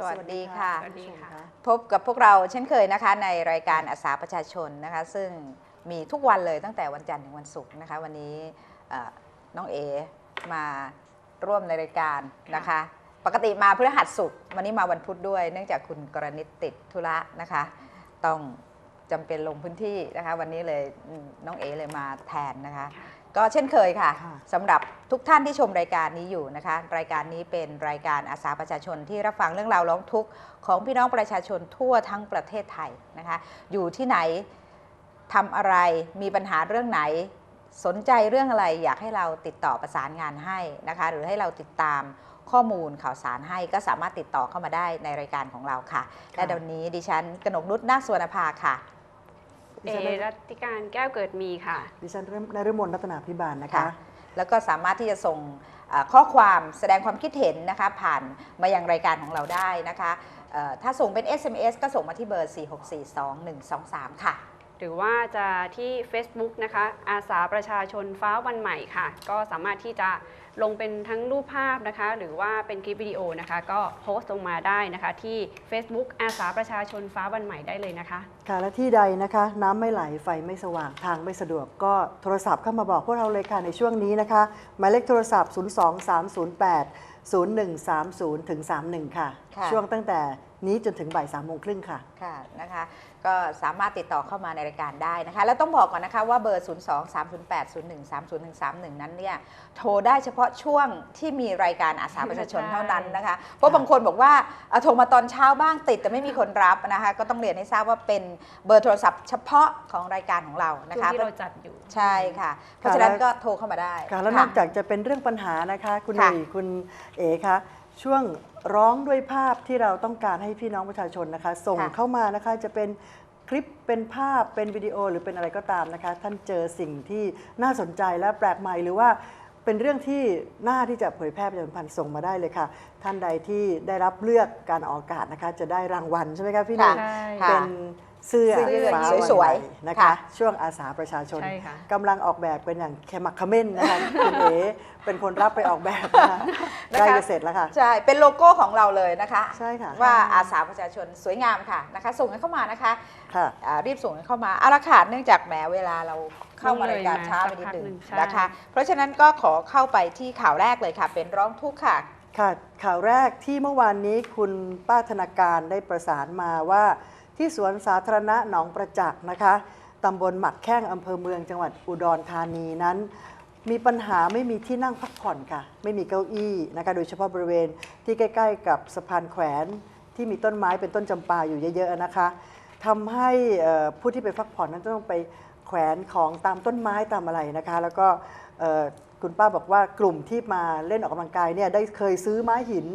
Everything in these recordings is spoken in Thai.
สวัสดีค่ะ สวัสดีค่ะ พบกับพวกเราเช่นเคยนะคะ ในรายการอาสาประชาชนนะคะ ซึ่งมีทุกวันเลยตั้งแต่วันจันทร์ถึงวันศุกร์นะคะ วันนี้เอ่อน้องเอมาร่วมในรายการนะคะ ปกติมาพฤหัสศุกร์วันนี้มาวันพุธด้วย เนื่องจากคุณกรณิตติดธุระนะคะ ต้องจำเป็นลงพื้นที่นะคะ วันนี้เลยอืมน้องเอเลยมาแทนนะคะ ก็เช่นเคยค่ะค่ะสำหรับทุกท่านที่ชมรายการนี้อยู่นะคะ รายการนี้เป็นรายการอาสาประชาชนที่รับฟังเรื่องราวร้องทุกข์ของพี่น้องประชาชนทั่วทั้งประเทศไทยนะคะ อยู่ที่ไหนทำอะไรมีปัญหาเรื่องไหน สนใจเรื่องอะไรอยากให้เราติดต่อประสานงานให้นะคะ หรือให้เราติดตามข้อมูลข่าวสารให้ก็สามารถติดต่อเข้ามาได้ในรายการของเราค่ะ และเดี๋ยวนี้ดิฉันกนกนุชนาคสวนภาค่ะ เอรัตติการแก้วเกิดมีค่ะ ดิฉันนฤมลรัตนาพิบาลนะคะค่ะแล้วก็สามารถที่จะส่งเอ่อข้อความแสดงความคิดเห็นนะคะ ผ่านมายังรายการของเราได้นะคะเอ่อถ้าส่งเป็น SMS ก็ส่งมาที่เบอร์ 4642123 ค่ะ หรือว่าจะที่ Facebook นะคะ อาสาประชาชนฟ้าวันใหม่ค่ะ ก็สามารถที่จะลงเป็นทั้งรูปภาพนะคะ หรือว่าเป็นคลิปวิดีโอนะคะ ก็โพสต์ลงมาได้นะคะที่ Facebook อาสาประชาชนฟ้าวันใหม่ได้เลยนะคะ ค่ะและที่ใดนะคะ น้ำไม่ไหลไฟไม่สว่างทางไม่สะดวกก็โทรศัพท์เข้ามาบอกพวกเราเลยค่ะในช่วงนี้นะคะ หมายเลขโทรศัพท์ 02308 0130ถึง31 ค่ะ ค่ะ ช่วงตั้งแต่นี้จนถึงบ่าย3โมงครึ่งค่ะ ค่ะนะคะ ก็สามารถติดต่อเข้ามาในรายการได้นะคะ แล้วต้องบอกก่อนนะคะว่าเบอร์ 02308013031 นั้นเนี่ยโทรได้เฉพาะช่วงที่มีรายการอาสาประชาชนใช่เท่านั้นนะคะ เพราะบางคนบอกว่าเอ่อโทรมาตอนเช้าบ้างติดแต่ไม่มีคนรับนะคะ ก็ต้องเรียนให้ทราบว่าเป็นเบอร์โทรศัพท์เฉพาะของรายการของเรานะช่วงคะที่เราจัดอยู่ใช่ค่ะ เพราะฉะนั้นก็โทรเข้ามาได้ค่ะแล้วนอกจากจะเป็นเรื่องปัญหานะคะ คุณหค่ะนุ่ยคุณเอ๋คะ ช่วงร้องด้วยภาพที่เราต้องการให้พี่น้องประชาชนนะคะ ส่งค่ะเข้ามานะคะจะเป็นคลิปเป็นภาพเป็นวิดีโอหรือเป็นอะไรก็ตามนะคะ ท่านเจอสิ่งที่น่าสนใจและแปลกใหม่หรือว่าเป็นเรื่องที่น่าที่จะเผยแพร่ประชาสัมพันธ์ส่งมาได้เลยค่ะ ท่านใดที่ได้รับเลือกการออกอากาศนะคะ จะได้รางวัลใช่ไหมคะพี่หนุ่ยใช่ค่ะเป็น เสื้อเสื้อฟ้าสวยๆวันใหม่นะค่ะคะช่วงอาสาประชาชนใช่ค่ะกำลังออกแบบเป็นอย่างแคมักเขม้นนะคะ คุณเอ๋เป็นคนรับไปออกแบบนะคะนะคะ ใกล้จะเสร็จแล้วค่ะ ใช่ เป็นโลโก้ของเราเลยนะคะ ใช่ค่ะ ว่าอาสาประชาชนสวยงามค่ะนะคะ ส่งกันเข้ามานะคะค่ะ อ่ารีบส่งกันเข้ามาเอาละค่ะเนื่องจากแหมเวลาเราเข้ามารายการช้าไปนิดหนึ่งเลยมาสักพักหนึ่งใช่นะคะ เพราะฉะนั้นก็ขอเข้าไปที่ข่าวแรกเลยค่ะ เป็นร้องทุกข์ค่ะ ค่ะข่าวแรกที่เมื่อวานนี้คุณป้าธนาการได้ประสานมาว่า ที่สวนสาธารณะหนองประจักษ์นะคะตำบลหมักแข้งอำเภอเมืองจังหวัดอุดรธานีนั้น มีปัญหาไม่มีที่นั่งพักผ่อนค่ะ ไม่มีเก้าอี้นะคะโดยเฉพาะบริเวณที่ใกล้ ๆ กับสะพานแขวนที่มีต้นไม้เป็นต้นจำปาอยู่เยอะ ๆ นะคะทำให้ผู้ที่ไปพักผ่อนนั้นต้องไปแขวนของตามต้นไม้ตามอะไรนะคะ แล้วก็คุณป้าบอกว่ากลุ่มที่มาเล่นออกกำลังกายเนี่ยได้เคยซื้อไม้หิน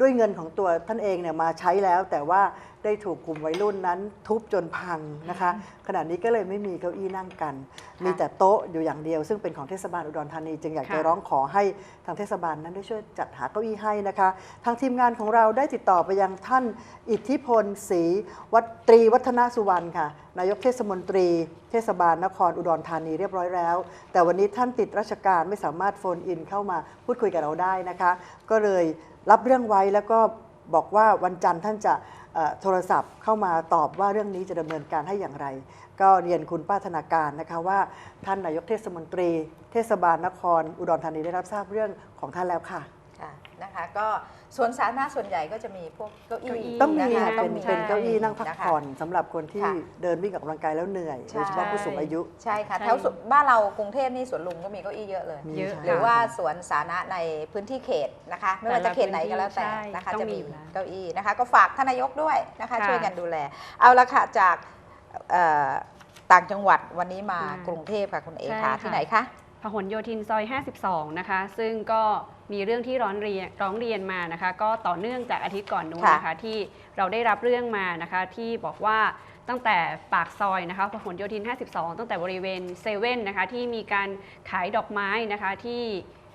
ด้วยเงินของตัวท่านเองเนี่ยมาใช้แล้ว แต่ว่าได้ถูกกลุ่มวัยรุ่นนั้นทุบจนพังนะคะ ขณะนี้ก็เลยไม่มีเก้าอี้นั่งกัน มีแต่โต๊ะอยู่อย่างเดียว ซึ่งเป็นของเทศบาลอุดรธานีจึงอยากจะค่ะร้องขอให้ทางเทศบาลนั้นได้ช่วยจัดหาเก้าอี้ให้นะคะ ทางทีมงานของเราได้ติดต่อไปยังท่านอิทธิพลศรีวัตตรีวัฒนสุวรรณค่ะนายกเทศมนตรี เทศบาลนครอุดรธานีเรียบร้อยแล้ว แต่วันนี้ท่านติดราชการไม่สามารถโฟนอินเข้ามาพูดคุยกับเราได้นะคะ ก็เลย รับเรื่องไว้แล้วก็บอกว่าวันจันทร์ท่านจะโทรศัพท์เข้ามาตอบว่าเรื่องนี้จะดำเนินการให้อย่างไร ก็เรียนคุณป้าธนาการนะคะว่าท่านนายกเทศมนตรี เทศบาลนคร อุดรธานีได้รับทราบเรื่องของท่านแล้วค่ะ ค่ะนะคะก็สวนสาธารณะส่วนใหญ่ก็จะมีพวกเก้าอี้เก้าอี้ต้องมีนะคะค่ะเป็นมีเป็นเก้าอี้นั่งพักนะคะผ่อนสำหรับคนที่ค่ะเดินวิ่งออกกำลังกายแล้วเหนื่อย ใช่ โดยเฉพาะผู้สูงอายุ ใช่ค่ะใช่ แถวสุบ้านเรากรุงเทพนี่สวนลุมก็มีเก้าอี้เยอะเลย มี เยอะใช่หรือค่ะว่าสวนสาธารณะในพื้นที่เขตนะคะ ไม่ว่าจะเขตไหนก็แล้วแต่ใช่นะคะต้องจะมีมีอยู่แล้วเก้าอี้นะคะ ก็ฝากท่านนายกด้วยนะคะ ค่ะช่วยกันดูแล เอาละค่ะจากเอ่อต่างจังหวัดวันนี้มาค่ะกรุงเทพค่ะคุณเอใช่ค่ะ ค่ะที่ไหนคะ พหลโยธินซอย 52 นะคะ ซึ่งก็ มีเรื่องที่ร้อนเรียนร้องเรียนมานะคะ ก็ต่อเนื่องจากอาทิตย์ก่อนนู้นค่ะนะคะที่เราได้รับเรื่องมานะคะ ที่บอกว่าตั้งแต่ปากซอยนะคะพหลโยธิน 52 ตั้งแต่บริเวณเซเว่นนะคะที่มีการขายดอกไม้นะคะที่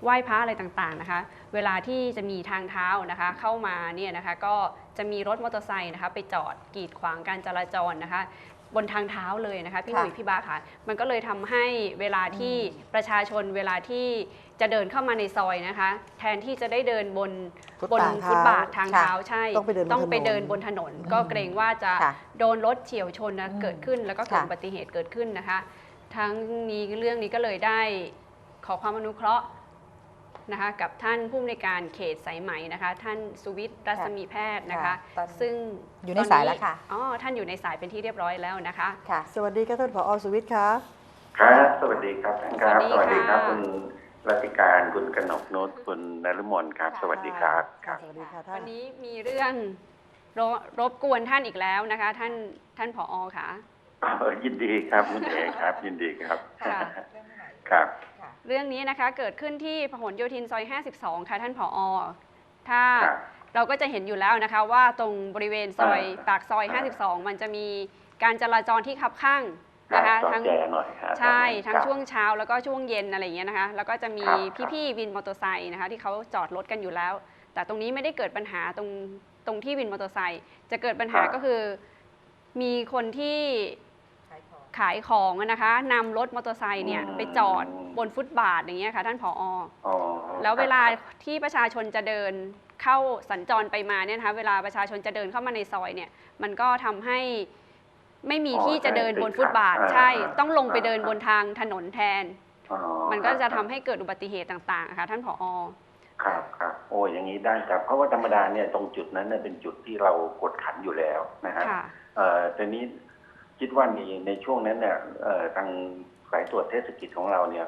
ไหว้พระอะไรต่างๆนะคะ เวลาที่จะมีทางเท้านะคะ เข้ามาเนี่ยนะคะก็จะมีรถมอเตอร์ไซค์นะคะ ไปจอดกีดขวางการจราจรนะคะ บนทางเท้าเลยนะคะพี่หค่ะนุ่ยพี่บ้าค่ะ มันก็เลยทำให้เวลาที่ประชาชนเวลาที่จะเดินเข้ามาในซอยนะคะ แทนที่จะได้เดินบนฟุตบนบาทฟุตบาททางค่ะเท้าใช่ ต้องไปเดินบนต้องไปถนนเดินบนถนน ก็เกรงว่าจะค่ะโดนรถเฉียวชนนะอืมเกิดขึ้น แล้วก็เกิดค่ะอุบัติเหตุเกิดขึ้นนะคะ ทั้งนี้เรื่องนี้ก็เลยได้ขอความอนุเคราะห์ นะคะกับท่านผู้อำนวยการเขตสายไหมนะคะ ท่านสุวิทย์รัศมีแพทย์นะคะ ค่ะตอน ซึ่งอยู่ในสายแล้วค่ะ อ๋อท่านอยู่ในสายเป็นที่เรียบร้อยแล้วนะคะ ค่ะ สวัสดีค่ะท่านผอสุวิทย์คะครับ สวัสดีครับท่านครับสวัสดีครับค่ะคุณรัติการคุณกนกนุชคุณนฤมลครับค่ะสวัสดีครับคค่ะรับ สวัสดีค่ะท่าวันนนี้มีเรื่องรรบกวนท่านอีกแล้วนะคะ ท่านท่านผอค่ะ เอ่อยินดีครับคุณเอกครับ ยินดีครับ ค่ะ ครับ เรื่องนี้นะคะเกิดขึ้นที่พหลโยธินซอย 52 ค่ะท่านผอถ้าครับเราก็จะเห็นอยู่แล้วนะคะว่าตรงบริเวณซอยอ่าปากซอยอ่า52 มันจะมีการจราจรที่คับข้างครันะคะบทั้งแก้หน่อยครับใช่ทั้งครับช่วงเช้าแล้วก็ช่วงเย็นอะไรอย่างเงี้ยนะคะ แล้วก็จะมีครับพี่ๆวินมอเตอร์ไซค์นะคะที่เขาจอดรถกันอยู่แล้ว แต่ตรงนี้ไม่ได้เกิดปัญหาตรงตรงที่วินมอเตอร์ไซค์จะเกิดปัญหาครับก็คือ มีคนที่ ขายของอะนะคะนำรถมอเตอร์ไซค์เนี่ยไปจอดบนฟุตบาทอย่างเงี้ยค่ะ ท่านผอ อ๋อแล้วเวลาครับที่ประชาชนจะเดินเข้าสัญจรไปมาเนี่ยนะคะเวลาประชาชนจะเดินเข้ามาในซอยเนี่ย มันก็ทำให้ไม่มีที่จะเดินบนฟุตบาท ใช่ ต้องลงไปเดินบนทางถนนแทน อ๋อมันก็จะทำให้เกิดอุบัติเหตุต่างๆค่ะท่านผอ ครับครับโอ้ยอย่างนี้ได้ครับ เพราะว่าธรรมดาเนี่ยตรงจุดนั้นเนี่ยเป็นจุดที่เรากดขันอยู่แล้วนะฮะ ค่ะ เอ่อแต่นี้ คิดว่าในในช่วงนั้นเนี่ยเอ่อทางสายตรวจเทศกิจของเราเนี่ย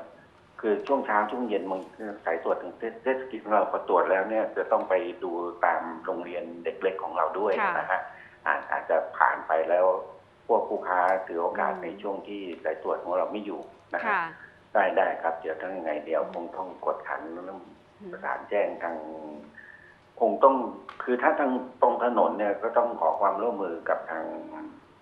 คือช่วงเช้าช่วงเย็นมันสายตรวจทางเทศกิจของเราพอตรวจแล้วเนี่ยจะต้องไปดูตามโรงเรียนเด็กเล็กของเราด้วยค่ะนะฮะอาจอาจจะผ่านไปแล้วพวกผู้ค้าถือโอกาสอืมในช่วงที่สายตรวจของเราไม่อยู่นะฮะค่ะได้ได้ครับเดี๋ยวทั้งยังไงเดี๋ยวคงต้องกดขันแล้วประสานแจ้งทางคงต้องคือถ้าทางตรงถนนเนี่ยก็ต้องขอความร่วมมือกับทาง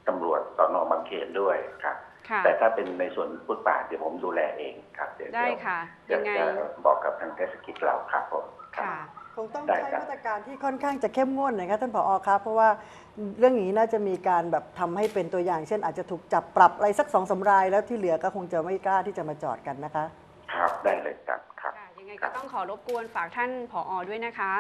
ตำรวจสอนอบางเขนด้วยครับ ค่ะ แต่ถ้าเป็นในส่วนฟุตบาทเดี๋ยวผมดูแลเองครับเดี๋ยวได้เยวค่ะเดี๋ยยัวงไง จะบอกกับทางเทศกิจเราครับผมครับ ค่ะ คงต้องได้ใช้ครับ มาตรการที่ค่อนข้างจะเข้มงวดหน่อยครับท่านผอครับเพราะว่าเรื่องนี้น่าจะมีการแบบทำให้เป็นตัวอย่าง เช่น อาจจะถูกจับปรับอะไรสักสองสาราย แล้วที่เหลือก็คงจะไม่กล้าที่จะมาจอดกันนะคะ ครับได้เลยครับครับ ค่ะ ยังไงก็ต้องขอรบกวนฝากท่านผอด้วยนะคะ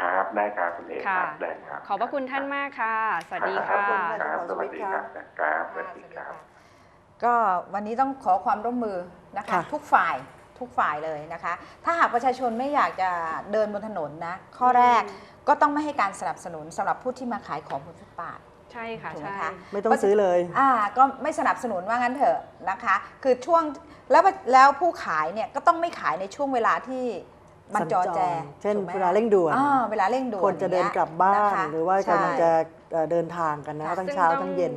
ครับได้ครับคุณเอกคค่ะรับได้ครับขอบพระคุณท่านมากค่ะ สวัสดีครัค่ะบครับสวัสดีครับครับสวัสดีครับ ก็วันนี้ต้องขอความร่วมมือนะคะค่ะทุกฝ่ายทุกฝ่ายเลยนะคะ ถ้าหากประชาชนไม่อยากจะเดินบนถนนนะ ข้อแรกก็ต้องไม่ให้การสนับสนุนสำหรับผู้ที่มาขายของบนฟุตบาทใช่ค่ะถูกไหมใช่คะไม่ต้องซื้อเลยอ่าก็ไม่สนับสนุนว่างั้นเถอะนะคะ คือช่วงแล้วแล้วผู้ขายเนี่ยก็ต้องไม่ขายในช่วงเวลาที่ มันจอแจสัญจรเช่นถูกไหมเวลาเร่งด่วนอ่าเวลาเร่งด่วนคนจะเดินอย่งงี้ยกลับบ้านนะคะหรือว่ากำลังใช่จะเอ่อเดินทางกันนะค่ะทั้งซึ่งเช้าต้องทั้งเย็น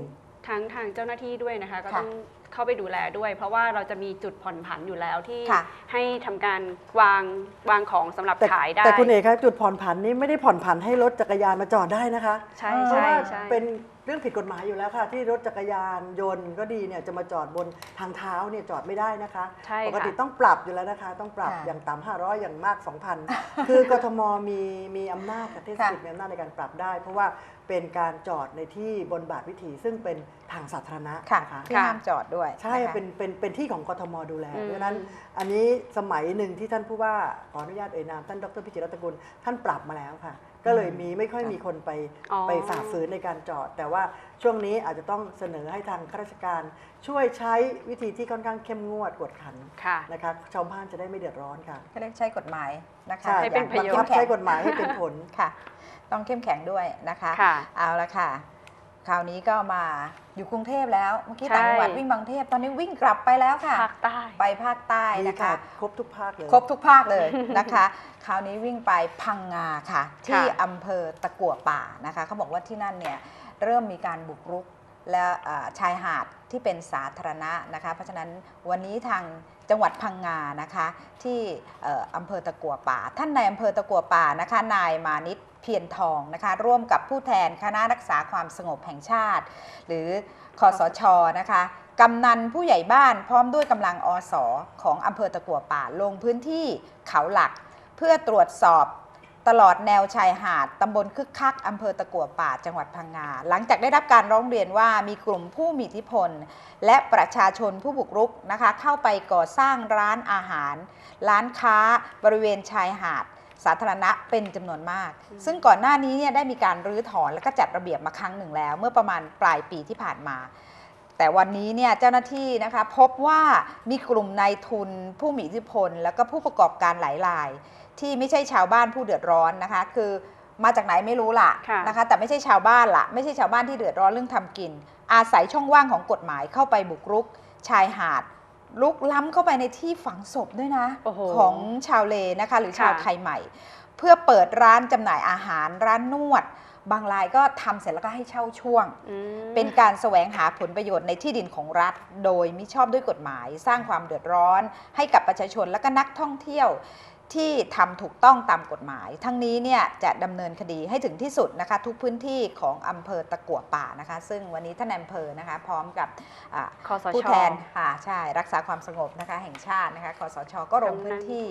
ทั้งทางเจ้าหน้าที่ด้วยนะคะ ก็ค่ะต้องเข้าไปดูแลด้วย เพราะว่าเราจะมีจุดผ่อนผันอยู่แล้วที่ค่ะให้ทำการวางวางของสำหรับแต่ขายได้แต่คุณเอกครับจุดผ่อนผันนี้ไม่ได้ผ่อนผันให้รถจักรยานมาจอดได้นะคะใช่เพราะใช่ว่าใช่เป็นเรื่องผิดกฎหมายอยู่แล้วค่ะ ที่รถจักรยานยนต์ก็ดีเนี่ยจะมาจอดบนทางเท้าเนี่ยจอดไม่ได้นะคะใช่ปกติค่ะต้องปรับอยู่แล้วนะคะ ต้องปรับค่ะอย่างต่ำ500 อย่างมาก 2,000 คือกทมมีมีอำนาจกับเทศกิจค่ะ มีอำนาจในการปรับได้ เพราะว่าเป็นการจอดในที่บนบาทวิถีซึ่งเป็นทางสาธารณะค่ะนะคะที่ห้ามจอดด้วยใช่ นะคะ เป็น เป็น เป็นที่ของกทมดูแล อืมเพราะฉะนั้น อันนี้สมัยหนึ่งที่ท่านผู้ว่า ขออนุญาตเอ่ยนาม ท่านดรพิจิตรรัตนกุล ท่านปรับมาแล้วค่ะ ก็เลยมีไม่ค่อยมีคนไปอ๋อ ไปฝ่าฝืนในการจอด แต่ว่าช่วงนี้อาจจะต้องเสนอให้ทางข้าราชการ ช่วยใช้วิธีที่ค่อนข้างเข้มงวดกวดขันค่ะ นะคะชาวบ้านจะได้ไม่เดือดร้อนค่ะก็เรียกใช้กฎหมายนะคะใช่ให้เป็นประโยชน์ บังคับใช้กฎหมายให้เป็นผล ค่ะ ต้องเข้มแข็งด้วยนะคะ ค่ะ เอาละค่ะ คราวนี้ก็มาอยู่กรุงเทพแล้วเมื่อกี้ใช่ต่างจังหวัดวิ่งบางเทพตอนนี้วิ่งกลับไปแล้วค่ะ ภาคใต้ไปภาคใต้ดีนะคะค่ะครบทุกภาคเลย ครบทุกภาคเลยนะคะ คราวนี้วิ่งไปพังงาค่ะ ที่อำเภอตะกั่วป่านะคะเขาบอกว่าที่นั่นเนี่ยเริ่มมีการบุกรุกและอ่าชายหาดที่เป็นสาธารณะนะคะ เพราะฉะนั้นวันนี้ทางจังหวัดพังงานะคะ ที่เอ่ออำเภอตะกั่วป่า ท่านในายอำเภอตะกั่วป่านะคะ นายมานิต เพียรทองนะคะร่วมกับผู้แทนคณะรักษาความสงบแห่งชาติ หรือคอสชนะคะกำนันผู้ใหญ่บ้านพร้อมด้วยกำลังอสของอำเภอตะกัวป่าลงพื้นที่เขาหลัก เพื่อตรวจสอบตลอดแนวชายหาดตำบลคึกคักอำเภอตะกัวป่าจังหวัดพังงา หลังจากได้รับการร้องเรียนว่ามีกลุ่มผู้มีอิทธิพล และประชาชนผู้บุกรุกนะคะ เข้าไปก่อสร้างร้านอาหาร ร้านค้าบริเวณชายหาด สาธารณะเป็นจำนวนมากอืมซึ่งก่อนหน้านี้เนี่ยได้มีการรื้อถอนและก็จัดระเบียบมาครั้งหนึ่งแล้ว เมื่อประมาณปลายปีที่ผ่านมา แต่วันนี้เนี่ยเจ้าหน้าที่นะคะพบว่ามีกลุ่มนายทุน ผู้มีอิทธิพล แล้วก็ผู้ประกอบการหลายราย ที่ไม่ใช่ชาวบ้านผู้เดือดร้อนนะคะคือมาจากไหนไม่รู้ล่ะค่ะนะคะ แต่ไม่ใช่ชาวบ้านละไม่ใช่ชาวบ้านที่เดือดร้อนเรื่องทำกิน อาศัยช่องว่างของกฎหมายเข้าไปบุกรุก ชายหาด ลุกล้ำเข้าไปในที่ฝังศพด้วยนะโอ้โห ของชาวเลนะคะ หรือชาวค่ะไทยใหม่ เพื่อเปิดร้านจำหน่ายอาหารร้านนวด บางรายก็ทำเสร็จแล้วก็ให้เช่าช่วง อืม เป็นการแสวงหาผลประโยชน์ในที่ดินของรัฐ โดยมิชอบด้วยกฎหมาย สร้างความเดือดร้อนให้กับประชาชนและก็นักท่องเที่ยว ที่ทำถูกต้องตามกฎหมาย ทั้งนี้เนี่ยจะดำเนินคดีให้ถึงที่สุดนะคะ ทุกพื้นที่ของอำเภอตะกั่วป่านะคะ ซึ่งวันนี้ท่านนายอำเภอนะคะ พร้อมกับอ่าคอสชผู้แทนค่ะใช่รักษาความสงบนะคะ แห่งชาตินะคะคอสชก็ลงพื้นที่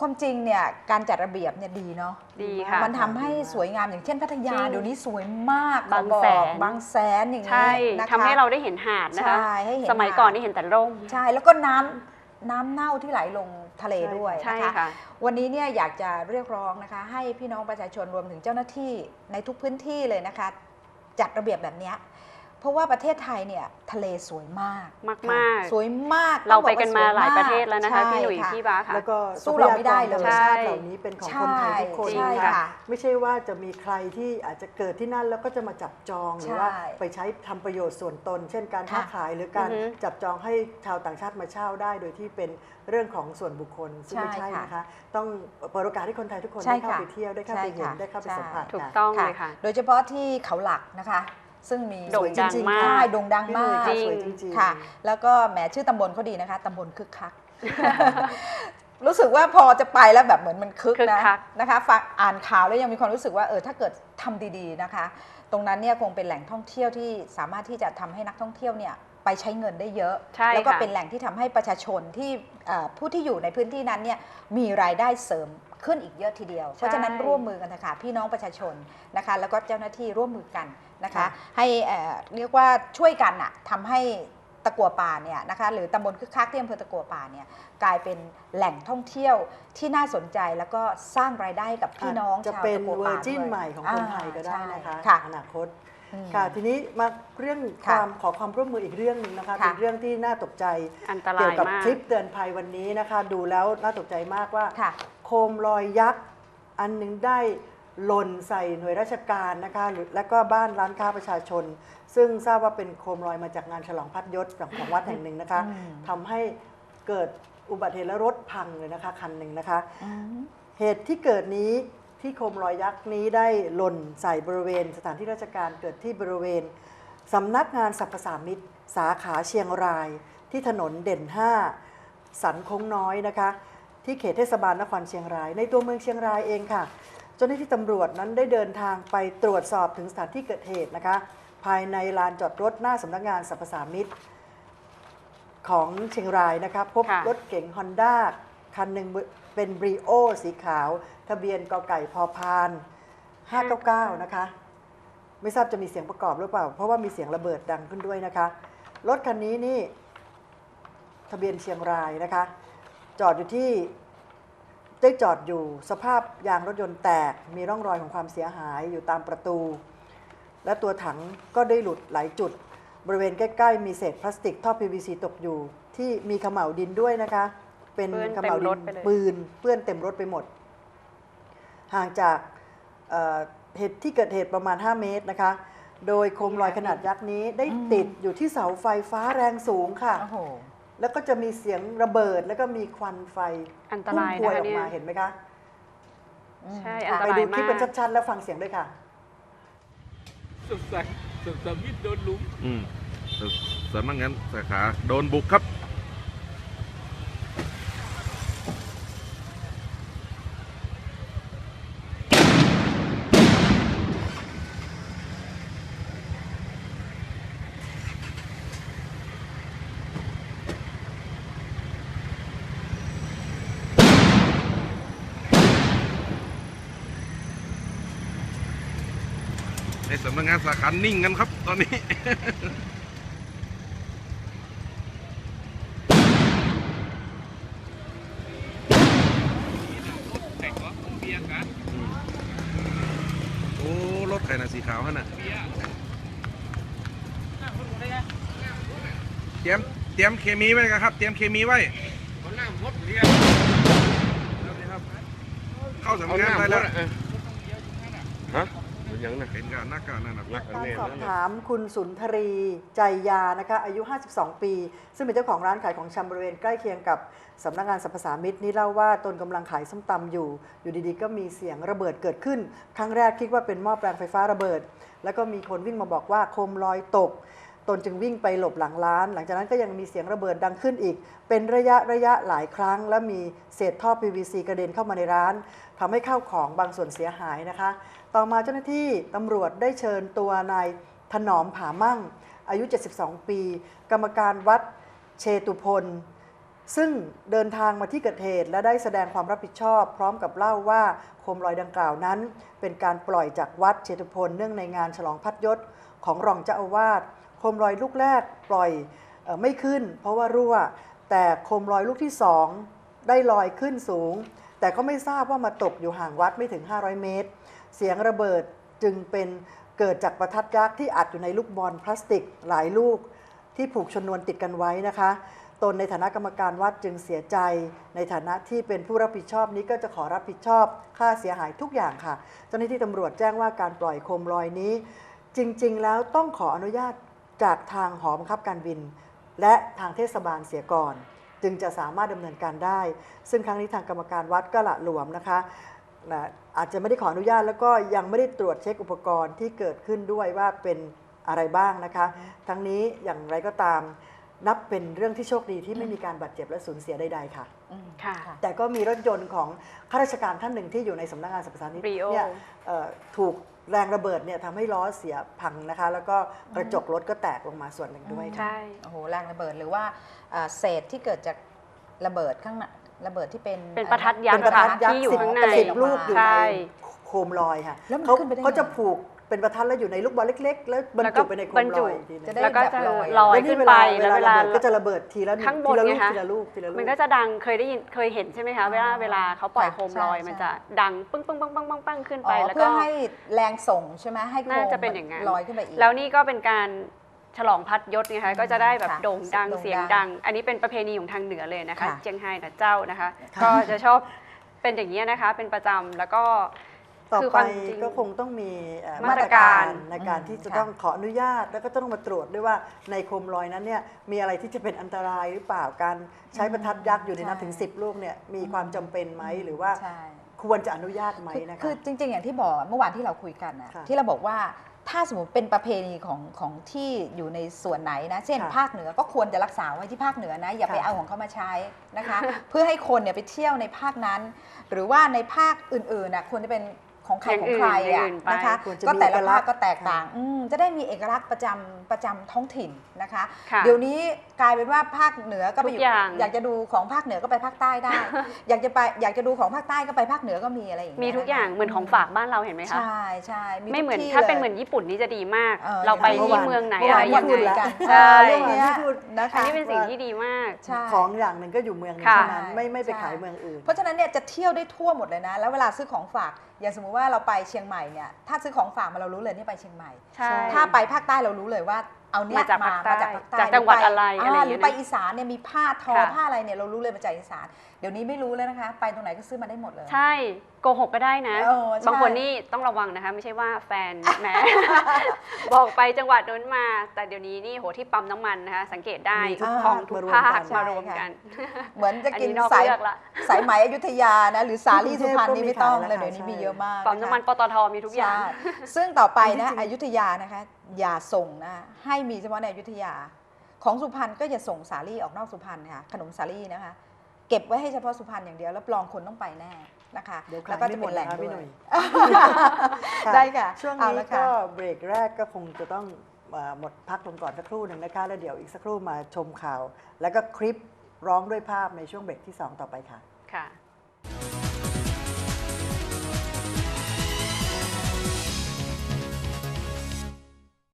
ความจริงเนี่ยการจัดระเบียบเนี่ยดีเนาะดีค่ะมันทำให้สวยงามอย่างเช่นพัทยาจริงเดี๋ยวนี้สวยมากบางขอบอกแสนบางแสนอย่างใช่นี้นะคะทำให้เราได้เห็นหาดนะคะใช่ให้เห็นสมัยหาดก่อนนี่เห็นแต่ร่มใช่แล้วก็น้ำน้ำเน่าที่ไหลลง ทะเลด้วยใช่นะคะค่ะ วันนี้เนี่ยอยากจะเรียกร้องนะคะ ให้พี่น้องประชาชนรวมถึงเจ้าหน้าที่ในทุกพื้นที่เลยนะคะ จัดระเบียบแบบเนี้ย เพราะว่าประเทศไทยเนี่ยทะเลสวยมากมากมากสวยมากเราต้องบไปอกว่กันมาหลายประเทศแล้วนะคะใช่พี่หนุ่ยค่ะพี่บ้าค่ะ แล้วก็สู้เราไม่ได้เลยทรัพยากรธรรมชาติเหล่านี้เป็นของคนไทยทุกคนใช่นะค่ะคะไม่ใช่ว่าจะมีใครที่อาจจะเกิดที่นั่นแล้วก็จะมาจับจองหรือว่าใช่ไปใช้ทำประโยชน์ส่วนตน เช่นการค้าค่ะขายหรือการอือฮึจับจองให้ชาวต่างชาติมาเช่าได้ โดยที่เป็นเรื่องของส่วนบุคคลซึ่งไม่ใช่ใช่ค่ะนะคะ ต้องเปิดโอกาสให้คนไทยทุกคนใช่ได้เข้าค่ะไปเที่ยวได้เข้าไปเห็นใช่ค่ะได้เข้าไปใช่สัมผัสถูกค่ะต้องเลยค่ะ โดยเฉพาะที่เขาหลักนะคะ ซึ่งมีโด่งดังจริงๆมากใช่โด่งดังพี่หนุ่มายกค่ะจริง สวยจริงๆ ค่ะ แล้วก็แหมชื่อตำบลเขาดีนะคะตำบลคึกคัก รู้สึกว่าพอจะไปแล้วแบบเหมือนมันคึกคึกนะคัก นะคะฟังอ่านข่าวแล้วยังมีความรู้สึกว่าเออถ้าเกิดทำดีๆนะคะ ตรงนั้นเนี่ยคงเป็นแหล่งท่องเที่ยวที่สามารถที่จะทำให้นักท่องเที่ยวเนี่ยไปใช้เงินได้เยอะ ใช่แล้วก็ค่ะ เป็นแหล่งที่ทำให้ประชาชนที่เอ่อผู้ที่อยู่ในพื้นที่นั้นเนี่ยมีรายได้เสริมขึ้นอีกเยอะทีเดียว เพราะฉะนั้นร่วมมือกันนะคะพี่น้องประชาชนนะคะ แล้วก็เจ้าหน้าที่ร่วมมือกัน นะคะค่ะให้เอ่อเรียกว่าช่วยกันอะทำให้ตะกัวป่าเนี่ยนะคะหรือตำบลคึกคักที่อำเภอตะกัวป่าเนี่ยกลายเป็นแหล่งท่องเที่ยวที่น่าสนใจแล้วก็สร้างรายได้ให้กับพี่น้องจะชาวเป็นตะกัวเวอป่าร์จินด้วยใหม่ของคนไทยก็ได้อ่านะคะใช่ค่ะอนาคตอืมค่ะทีนี้มาเรื่องคค่ะวามขอความร่วมมืออีกเรื่องหนึ่งนะคะค่ะเป็นเรื่องที่น่าตกใจอันตราเกี่ยวยกับมากคลิปเตือนภัยวันนี้นะคะ ดูแล้วน่าตกใจมากว่าค่ะโคมลอยยักษ์อันหนึงได้ หล่นใส่หน่วยราชการนะคะหรือและก็บ้านร้านค้าประชาชน ซึ่งทราบว่าเป็นโคมลอยมาจากงานฉลองพัดยศของวัดแห่งหนึ่งนะคะอืมทำให้เกิดอุบัติเหตุและรถพังเลยนะคะคันหนึ่งนะคะอืมเหตุที่เกิดนี้ที่โคมลอยยักษ์นี้ได้หล่นใส่บริเวณ สถานที่ราชการเกิดที่บริเวณสำนักงานสรรพสามิตสาขาเชียงราย ที่ถนนเด่น 5 สันโค้งน้อยนะคะ ที่เขตเทศบาลนครเชียงราย ในตัวเมืองเชียงรายเองค่ะ เจ้าหน้าที่ตำรวจนั้นได้เดินทางไปตรวจสอบถึงสถานที่เกิดเหตุนะคะ ภายในลานจอดรถหน้าสำนักงานสรรพสามิตของเชียงรายนะคะพบค่ะรถเก๋งฮอนด้าคันหนึ่งเป็นบรีโอสีขาว ทะเบียนกไก่พอพาน 599 นะคะ ไม่ทราบจะมีเสียงประกอบหรือเปล่า เพราะว่ามีเสียงระเบิดดังขึ้นด้วยนะคะ รถคันนี้นี่ ทะเบียนเชียงรายนะคะ จอดอยู่ที่ ได้จอดอยู่สภาพยางรถยนต์แตก มีร่องรอยของความเสียหายอยู่ตามประตู และตัวถังก็ได้หลุดหลายจุด บริเวณใกล้ ๆ มีเศษพลาสติกท่อ PVC ตกอยู่ ที่มีขม่าวดินด้วยนะคะ เป็นเปื้อนเขม่าวดินปืนเปื้อนเต็มรถไปหมด ห่างจากเเหตุที่เกิดเหตุประมาณ 5 เมตรนะคะ โดยโคมลอยขนาดยักษ์นี้ได้ติดอยู่ที่เสาไฟฟ้าแรงสูงค่ะ แล้วก็จะมีเสียงระเบิดแล้วก็มีควันไฟอันตพุ่งรายพวยนะอคะอกเนี่ยมาเห็นไหมคะใช่ค่ะอันตไปรายดูคลิปมากเป็นชัดๆแล้วฟังเสียงด้วยค่ะสุดสักสุดสมิทโดนหลุม อืมสำนักงานสาขาโดนบุกครับ สำนักงานสาขานิ่งกันครับ ตอนนี้แต่ก็เบียร์กันโอ้รถใครนะสีขาวฮะน่ะเบียร์เตรียมเตรียมเคมีไว้กันครับ เตรียมเคมีไว้คนน้ำมดเบียร์เข้าสำนักงานได้แล้วฮะมันยังนะเห็นกันหน้ากากนั่นนะนักการแน่สอบนั่นถามคุณสุนทรีใจยานะคะอายุ 52 ปี ซึ่งเป็นเจ้าของร้านขายของชำบริเวณใกล้เคียงกับสำนักงานสรรพสามิตนี่เล่าว่าตนกำลังขายส้มตำอยู่ อยู่ดีๆ ก็มีเสียงระเบิดเกิดขึ้น ครั้งแรกคิดว่าเป็นหม้อแปลงไฟฟ้าระเบิด แล้วก็มีคนวิ่งมาบอกว่าโคมลอยตก ตนจึงวิ่งไปหลบหลังร้าน หลังจากนั้นก็ยังมีเสียงระเบิดดังขึ้นอีก เป็นระยะระยะหลายครั้ง และมีเศษท่อ PVC กระเด็นเข้ามาในร้านทำให้ข้าวของบางส่วนเสียหายนะคะ ต่อมาเจ้าหน้าที่ตำรวจได้เชิญตัวนายถนอมผามั่ง อายุ 72 ปี กรรมการวัดเชตุพล ซึ่งเดินทางมาที่เกิดเหตุและได้แสดงความรับผิดชอบ พร้อมกับเล่าว่าโคมลอยดังกล่าวนั้น เป็นการปล่อยจากวัดเชตุพลเนื่องในงานฉลองพัดยศของรองเจ้าอาวาส มลอยลูกแรกปล่อยออไม่ขึ้น เพราะว่ารั่ว แต่โคมลอยลูกที่สองได้ลอยขึ้นสูง แต่ก็ไม่ทราบว่ามาตกอยู่ห่างวัดไม่ถึง 500 เมตร เสียงระเบิดจึงเป็นเกิดจากประทัดยักษ์ที่อัดอยู่ในลูกบอลพลาสติกหลายลูก ที่ผูกชนวนติดกันไว้นะคะ ตนในฐานะกรรมการวัดจึงเสียใจ ในฐานะที่เป็นผู้รับผิดชอบนี้ก็จะขอรับผิดชอบค่าเสียหายทุกอย่างค่ะ เจ้าหน้าที่ตำรวจแจ้งว่าการปล่อยโคมลอยนี้ จริง ๆ แล้วต้องขออนุญาต จากทางหอบังคับการบิน และทางเทศบาลเสียก่อน จึงจะสามารถดำเนินการได้ ซึ่งครั้งนี้ทางกรรมการวัดก็ละหลวมนะคะนะอาจจะไม่ได้ขออนุญาตแล้วก็ยังไม่ได้ตรวจเช็คอุปกรณ์ที่เกิดขึ้นด้วยว่าเป็นอะไรบ้างนะคะ ทั้งนี้อย่างไรก็ตามนับเป็นเรื่องที่โชคดีที่ไม่มีการบาดเจ็บและสูญเสียใดๆค่ะอืมค่ะ แต่ก็มีรถยนต์ของข้าราชการท่านหนึ่งที่อยู่ในสำนักงานสรรพสามิต Brio เนี่ยเอ่อถูก แรงระเบิดเนี่ยทำให้ล้อเสียพังนะคะ แล้วก็กระจกรถก็แตกลงมาส่วนหนึ่งด้วยค่ะ ใช่ โอ้โหแรงระเบิดหรือว่าเอ่อเศษที่เกิดจากระเบิดข้างหน้าระเบิดที่เป็นเป็นประทัดยัเป็กนษ์ประทัค่ะดยักที่ษ์อยู่สิบข้างในสิบลูกอยู่ใช่ในโคมลอยค่ะแล้วมันเขาขึ้นไปได้ไง เขาจะผูกเป็นประทัดแล้วอยู่ในลูกบอลเล็ก ๆ แล้วบรรแล้วก็จุไปในโคบรมรลจุอยอีกทีหนึงจะได้ แล้วก็จะแบบลอยลอยแล้วขึ้นเวไปลาเวแล้วลาเวระลาเบิดก็จะระเบิดทีละข้างบนทีละลูไงกคะ ทีละลูกทีละลูก มันก็จะดังเคยได้ยินเคยเห็นใช่ไหมคะเวลาเวลาเขาปล่อยโคมลอยใช่มันจะดังปึ้งปึ้งปึ้งปึ้งปึ้งปึ้งขึ้นอ๋ไปอแล้วเพื่ก็ อให้แรงส่งใช่ไหมให้โคมน่าจะเป็นอย่างนั้น ลอยขึ้นไปอีก แล้วนี่ก็เป็นการฉลองพัดยศไงคะก็จะได้แบบค่ะโด่งดังโด่งดังเสียงดัง อันนี้เป็นประเพณีของทางเหนือเลยนะคะค่ะ เจียงไฮ้นะเจ้านะคะค่ะก็จะชอบเป็นอย่างนี้ยนะคะเป็นประจำแล้วก็ ต่อคือไปความจริงก็คงต้องมีเอ่อมามาตตรรกาการรในการที่จะค่ะ ต้องขออนุญาต แล้วก็ต้องมาตรวจด้วยว่าในโคมลอยนั้นเนี่ยมีอะไรที่จะเป็นอันตรายหรือเปล่าการใช้ประทัดยักษ์อยู่ในนั้นถึง 10 ลูกเนี่ยมีความจำเป็นไหมหรือว่าใช่ ควรจะอนุญาตไหมคือนะคะ คือจริง ๆ อย่างที่บอกเมื่อวานที่เราคุยกันนะค่ะที่เราบอกว่าถ้าสมมติเป็นประเพณีของของที่อยู่ในส่วนไหนนะ เช่น ค่ะภาคเหนือก็ควรจะรักษาไว้ที่ภาคเหนือนะ อย่าไปค่ะเอาของเขามาใช้นะคะ เพื่อให้คนเนี่ยไปเที่ยวในภาคนั้น หรือว่าในภาคอื่นๆนะควรจะเป็น ของใครอย่างของอื่นใครอย่าอะงอื่นไปนะคะ ควรจะก็มีแต่ละเอกลัภากษคณ์ก็แตกต่างอืมจะได้มีเอกลักษณ์ประจำประจำท้องถิ่นนะคะ ค่ะเดี๋ยวนี้กลายเป็นว่าภาคเหนือก็ไปทุกอย่าง อยากจะดูของภาคเหนือก็ไปภาคใต้ได้ อยากจะไปอยากจะดูของภาคใต้ก็ไปภาคเหนือก็มีอะไรอย่างเงี้ยมีทุกอย่างนะคะเหมือนของฝากบ้านเราเห็นไหมคะ ใช่ใช่ไม่เหมือนทุกที่ถ้าเป็นลย เหมือนญี่ปุ่นนี่จะดีมากเออเราไปเมื่อที่วานเมืองไหนเมื่ออะวานไรยังไงพูดแล้วใช่ เรื่องเนี้ยที่พูดนะคะอันนี้เป็นสิ่งที่ดีมาก ใช่ ของอย่างหนึ่งก็อยู่เมืองหนึงค่ะ เท่านั้นไม่ไม่ไปใช่ ขายเมืองอื่น เพราะฉะนั้นเนี่ยจะเที่ยวได้ทั่วหมดเลยนะ แล้วเวลาซื้อของฝาก อย่างสมมุติว่าเราไปเชียงใหม่เนี่ยถ้าซื้อของฝากมาเรารู้เลยนี่ไปเชียงใหม่ ใช่ ถ้าไปภาคใต้เรารู้เลยว่าเอาเนี่ยมาจากภาคใต้มาจากภาคใต้จากจังหวัดอะไรหอะไรปอย่างหเงี้รืยอนะไปอีสานเนี่ยมีผ้าทอค่ะ ผ้าอะไรเนี่ยเรารู้เลยมาจากอีสาน เดี๋ยวนี้ไม่รู้แล้วนะคะ ไปตรงไหนก็ซื้อมาได้หมดเลย ใช่โกหกก็ได้นะ เออใช่ บางคนนี่ต้องระวังนะคะ ไม่ใช่ว่าแฟนแหม บอกไปจังหวัดนู้นมา แต่เดี๋ยวนี้นี่โหที่ปั๊มน้ำมันนะคะ สังเกตได้มีทุกของทุกภาคภาคมารมารรววมมกักันนเหมือนจะกินอันนี้นอกสายเลือกละ สายไหมอยุธยานะหรือสาลี่สุพรรณที่กรุงเทพก็มีนี่ไม่ต้องขายเลยนะคะเดี๋ยวนี้ใช่มีเยอะมากปั๊มน้ำมันะปตทมีทุกอย่างใช่ซึ่งต่อไปนะจริงๆอยุธยานะคะ อย่าส่งนะให้มีเฉพาะในอยุธยา ของสุพรรณก็อย่าส่งสาลี่ออกนอกสุพรรณค่ะขนมสาลี่นะคะ เก็บไว้ให้เฉพาะสุพรรณอย่างเดียวแล้วปลองคนต้องไปแน่นะคะเดี๋ยวแล้ขายวก็ไม่จะหมเป็ดนแหล่งนะคะด้พี่วหนุ่ยยได้ค่ะ ช่วงเอานี้ละค่ะก็เบรกแรกก็คงจะต้องเอ่อหมดพักลงก่อนสักครู่หนึ่งนะคะ แล้วเดี๋ยวอีกสักครู่มาชมข่าว แล้วก็คลิปร้องด้วยภาพในช่วงเบรกที่ 2 ต่อไปค่ะ ค่ะ